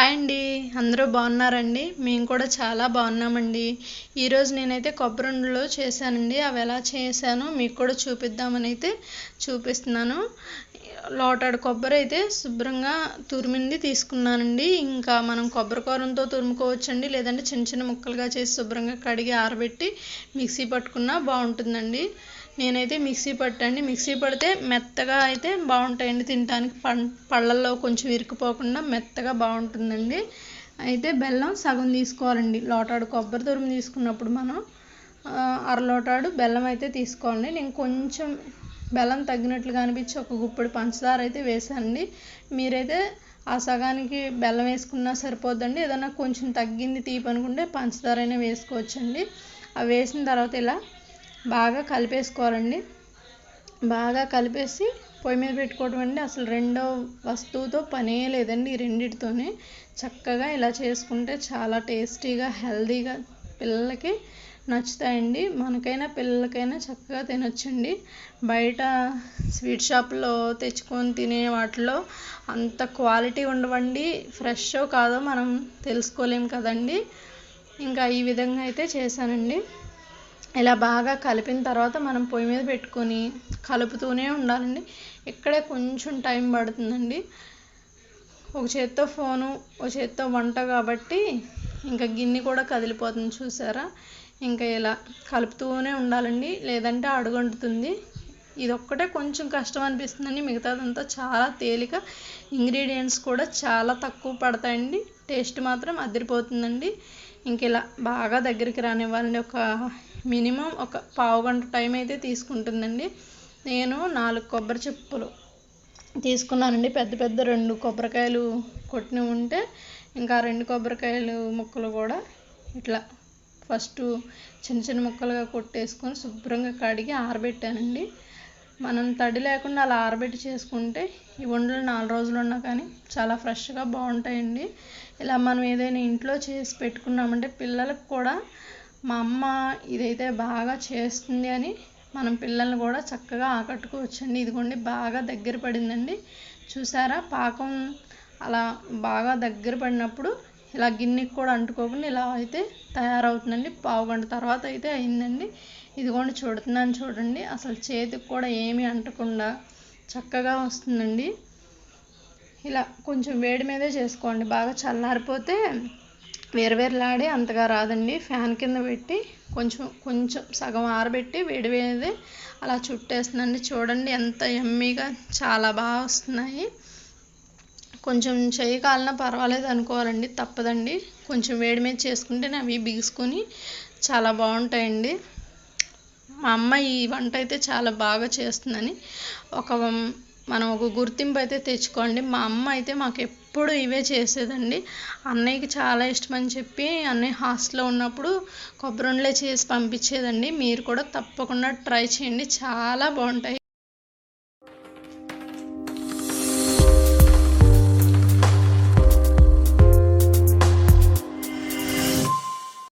Hi అండి. అందరూ బాగున్నారండి? మేము కూడా చాలా బాగున్నామండి. ఈరోజు నేనైతే కొబ్బరి ఉండలు చేశానండి. అవి ఎలా చేశానో మీకు కూడా చూపిద్దామని అయితే చూపిస్తున్నాను. లోటాడు కొబ్బరి అయితే శుభ్రంగా తురిమింది తీసుకున్నానండి. ఇంకా మనం కొబ్బరికూరంతో తురుముకోవచ్చండి. లేదంటే చిన్న చిన్న ముక్కలుగా చేసి శుభ్రంగా కడిగి ఆరబెట్టి మిక్సీ పట్టుకున్నా బాగుంటుందండి. నేనైతే మిక్సీ పట్టండి. మిక్సీ పడితే మెత్తగా అయితే బాగుంటాయండి తినడానికి పళ్ళల్లో కొంచెం ఇరుకుపోకుండా మెత్తగా బాగుంటుందండి. అయితే బెల్లం సగం తీసుకోవాలండి. లోటాడు కొబ్బరి తురుము తీసుకున్నప్పుడు మనం అరలోటాడు బెల్లం అయితే తీసుకోవాలండి. నేను కొంచెం బెల్లం తగ్గినట్లుగా అనిపించి ఒక గుప్పెడు పంచదార అయితే వేసానండి మీరైతే ఆ సగానికి బెల్లం వేసుకున్నా సరిపోద్దండి. ఏదైనా కొంచెం తగ్గింది తీపి అనుకుంటే పంచదార అయినా వేసుకోవచ్చండి. అవి వేసిన తర్వాత ఇలా బాగా కలిపేసుకోవాలండి. బాగా కలిపేసి పొయ్యి మీద పెట్టుకోవడం అండి. అసలు రెండో వస్తువుతో పనే లేదండి ఈ రెండిటితోనే. చక్కగా ఇలా చేసుకుంటే చాలా టేస్టీగా హెల్దీగా పిల్లలకి నచ్చుతాయండి. మనకైనా పిల్లలకైనా చక్కగా తినొచ్చండి. బయట స్వీట్ షాప్లో తెచ్చుకొని తినే వాటిలో అంత క్వాలిటీ ఉండవండి. ఫ్రెష్ కాదో మనం తెలుసుకోలేం కదండి. ఇంకా ఈ విధంగా అయితే చేశానండి. ఇలా బాగా కలిపిన తర్వాత మనం పొయ్యి మీద పెట్టుకొని కలుపుతూనే ఉండాలండి. ఇక్కడే కొంచెం టైం పడుతుందండి. ఒక చేత్తో ఫోను ఒక చేత్తో వంట కాబట్టి ఇంకా గిన్నె కూడా కదిలిపోతుంది చూసారా? ఇంకా ఇలా కలుపుతూనే ఉండాలండి. లేదంటే అడుగంటుతుంది. ఇది ఒక్కటే కొంచెం కష్టం అనిపిస్తుందండి. మిగతాదంతా చాలా తేలిక ఇంగ్రీడియంట్స్ కూడా చాలా తక్కువ పడతాయండి. టేస్ట్ మాత్రం అదిరిపోతుందండి. ఇంక ఇలా బాగా దగ్గరికి రానివ్వాలండి. ఒక మినిమం ఒక పావు గంట టైం అయితే తీసుకుంటుందండి. నేను నాలుగు కొబ్బరి చెప్పులు తీసుకున్నానండి. పెద్ద పెద్ద రెండు కొబ్బరికాయలు కొట్టిన ఉంటే ఇంకా రెండు కొబ్బరికాయలు ముక్కలు కూడా ఇట్లా ఫస్ట్ చిన్న చిన్న ముక్కలుగా కొట్టేసుకొని శుభ్రంగా కడిగి ఆరబెట్టానండి. మనం తడి లేకుండా అలా ఆరబెట్టి చేసుకుంటే ఈ వండలు నాలుగు రోజులు ఉన్నా కానీ చాలా ఫ్రెష్గా బాగుంటాయండి. ఇలా మనం ఏదైనా ఇంట్లో చేసి పెట్టుకున్నామంటే పిల్లలకు కూడా మా అమ్మ ఇదైతే బాగా చేస్తుంది అని మనం పిల్లల్ని కూడా చక్కగా ఆకట్టుకోవచ్చండి. ఇదిగోండి బాగా దగ్గర పడిందండి. చూసారా? పాకం అలా బాగా దగ్గర పడినప్పుడు ఇలా గిన్నెకి కూడా అంటుకోకుండా ఇలా అయితే తయారవుతుందండి. పావు గంట తర్వాత అయితే అయిందండి. ఇదిగోండి చూడుతున్నాను చూడండి. అసలు చేతికి కూడా ఏమీ అంటకుండా చక్కగా వస్తుందండి. ఇలా కొంచెం వేడి మీదే చేసుకోండి. బాగా చల్లారిపోతే వేరువేరులాడి అంతగా రాదండి. ఫ్యాన్ కింద పెట్టి కొంచెం కొంచెం సగం ఆరబెట్టి వేడి అలా చుట్టేస్తుందండి చూడండి ఎంత ఎమ్మీగా చాలా బాగా వస్తున్నాయి. కొంచెం చేయి కాలినా పర్వాలేదు అనుకోవాలండి తప్పదండి. కొంచెం వేడి మీద చేసుకుంటే అవి బిగుసుకొని చాలా బాగుంటాయండి. మా అమ్మ ఈ వంట అయితే చాలా బాగా చేస్తుందని ఒక మనం ఒక గుర్తింపు అయితే తెచ్చుకోండి. మా అమ్మ అయితే మాకు ఎప్పుడు ఇవే చేసేదండి. అన్నయ్యకి చాలా ఇష్టం అని చెప్పి అన్నయ్య హాస్టల్లో ఉన్నప్పుడు కొబ్బరి ఉండలే చేసి పంపించేదండి. మీరు కూడా తప్పకుండా ట్రై చేయండి. చాలా బాగుంటాయి.